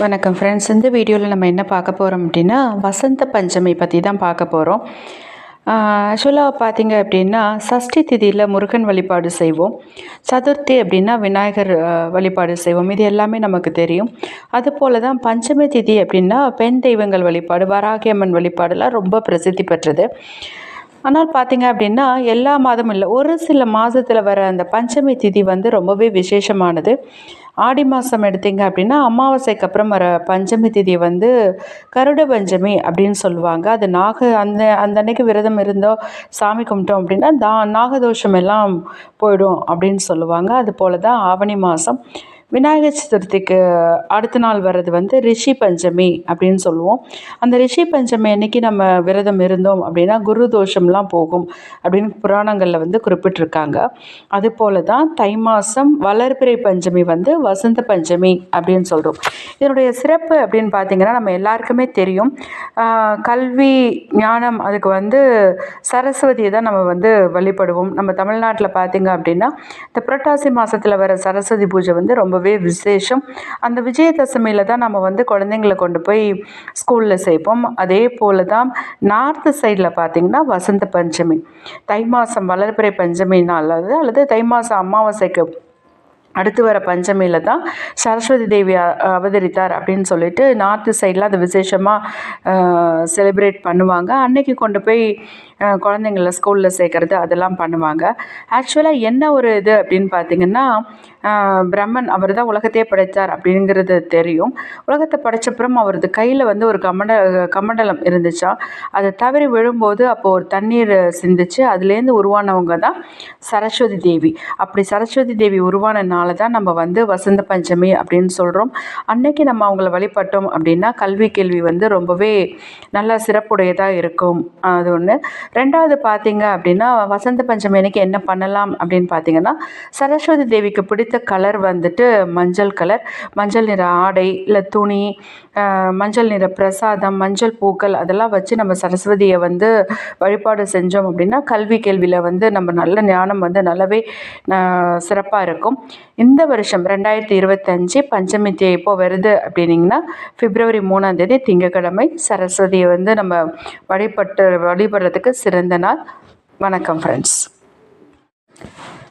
வணக்கம் ஃப்ரெண்ட்ஸ் இந்த வீடியோவில் நம்ம என்ன பார்க்க போகிறோம் அப்படின்னா வசந்த பஞ்சமி பற்றி தான் பார்க்க போகிறோம் ஆக்சுவலாக பார்த்தீங்க அப்படின்னா சஷ்டி திதியில் முருகன் வழிபாடு செய்வோம். சதுர்த்தி அப்படின்னா விநாயகர் வழிபாடு செய்வோம். இது எல்லாமே நமக்கு தெரியும். அதுபோல் தான் பஞ்சமி திதி அப்படின்னா பெண் தெய்வங்கள் வழிபாடு வராகியம்மன் வழிபாடுலாம் ரொம்ப பிரசித்தி பெற்றது. ஆனால் பார்த்தீங்க அப்படின்னா எல்லா மாதமும் இல்லை. ஒரு சில மாதத்தில் வர அந்த பஞ்சமி திதி வந்து ரொம்பவே விசேஷமானது. ஆடி மாதம் எடுத்தீங்க அப்படின்னா அமாவாசைக்கு அப்புறம் வர பஞ்சமி திதி வந்து கருட பஞ்சமி அப்படின்னு சொல்லுவாங்க. அது நாக அந்த அந்த அன்னைக்கு விரதம் இருந்தோ சாமி கும்பிட்டோம் அப்படின்னா தா நாகதோஷம் எல்லாம் போயிடும் அப்படின்னு சொல்லுவாங்க. அது போல தான் ஆவணி மாதம் விநாயகர் சதுர்த்திக்கு அடுத்த நாள் வர்றது வந்து ரிஷி பஞ்சமி அப்படின்னு சொல்லுவோம். அந்த ரிஷி பஞ்சமி அன்னைக்கு நம்ம விரதம் இருந்தோம் அப்படின்னா குரு தோஷம்லாம் போகும் அப்படின்னு புராணங்களில் வந்து குறிப்பிட்டிருக்காங்க. அது போல தான் தை மாதம் வளர்பிறை பஞ்சமி வந்து வசந்த பஞ்சமி அப்படின்னு சொல்கிறோம் இதனுடைய சிறப்பு அப்படின்னு பார்த்தீங்கன்னா நம்ம எல்லாருக்குமே தெரியும். கல்வி ஞானம் அதுக்கு வந்து சரஸ்வதியை தான் நம்ம வந்து வழிபடுவோம். நம்ம தமிழ்நாட்டில் பார்த்திங்க அப்படின்னா இந்த புரட்டாசி மாதத்தில் வர சரஸ்வதி பூஜை வந்து ரொம்ப ரொம்பவே விசேஷம். அந்த விஜயதசமியில் தான் நம்ம வந்து குழந்தைங்களை கொண்டு போய் ஸ்கூலில் சேர்ப்போம். அதே போல் தான் நார்த்து சைடில் பார்த்திங்கன்னா வசந்த பஞ்சமி. தை மாதம் வளர்பிறை பஞ்சமி நாள் அது அல்லது தை மாதம் அமாவாசைக்கு அடுத்து வர பஞ்சமியில் தான் சரஸ்வதி தேவி அவதரித்தார் அப்படின்னு சொல்லிட்டு நார்த்து சைடில் அதை விசேஷமாக செலிப்ரேட் பண்ணுவாங்க. அன்னைக்கு கொண்டு போய் குழந்தைங்கள ஸ்கூலில் சேர்க்குறது அதெல்லாம் பண்ணுவாங்க. ஆக்சுவலாக என்ன ஒரு இது அப்படின்னு பார்த்தீங்கன்னா பிரம்மன் அவர் தான் உலகத்தையே படைத்தார் அப்படிங்கிறது தெரியும். உலகத்தை படைச்சப்புறம் அவரது கையில் வந்து ஒரு கமண்ட கமண்டலம் இருந்துச்சா? அதை தவறி விழும்போது அப்போது ஒரு தண்ணீர் சிந்திச்சு. அதுலேருந்து உருவானவங்க தான் சரஸ்வதி தேவி. அப்படி சரஸ்வதி தேவி உருவானனால தான் நம்ம வந்து வசந்த பஞ்சமி அப்படின்னு சொல்கிறோம் அன்னைக்கு நம்ம அவங்கள வழிபட்டோம் அப்படின்னா கல்வி கேள்வி வந்து ரொம்பவே நல்லா சிறப்புடையதாக இருக்கும். அது ஒன்று ரெண்டாவது பார்த்தீங்க அப்படின்னா வசந்த பஞ்சமி அன்னைக்கு என்ன பண்ணலாம் அப்படின்னு பார்த்தீங்கன்னா சரஸ்வதி தேவிக்கு பிடித்த கலர் வந்துட்டு மஞ்சள் கலர். மஞ்சள் நிற ஆடை இல்லை துணி மஞ்சள் நிற பிரசாதம் மஞ்சள் பூக்கள் அதெல்லாம் வச்சு நம்ம சரஸ்வதியை வந்து வழிபாடு செஞ்சோம் அப்படின்னா கல்வி கேள்வியில் வந்து நம்ம நல்ல ஞானம் வந்து நல்லாவே சிறப்பாக இருக்கும். இந்த வருஷம் ரெண்டாயிரத்தி இருபத்தஞ்சு பஞ்சமி தேதி எப்போ வருது அப்படின்னீங்கன்னா பிப்ரவரி மூணாம் தேதி திங்கக்கிழமை சரஸ்வதியை வந்து நம்ம வழிபட்டு வழிபடுறதுக்கு சிறந்த நாள். வணக்கம் ஃப்ரெண்ட்ஸ்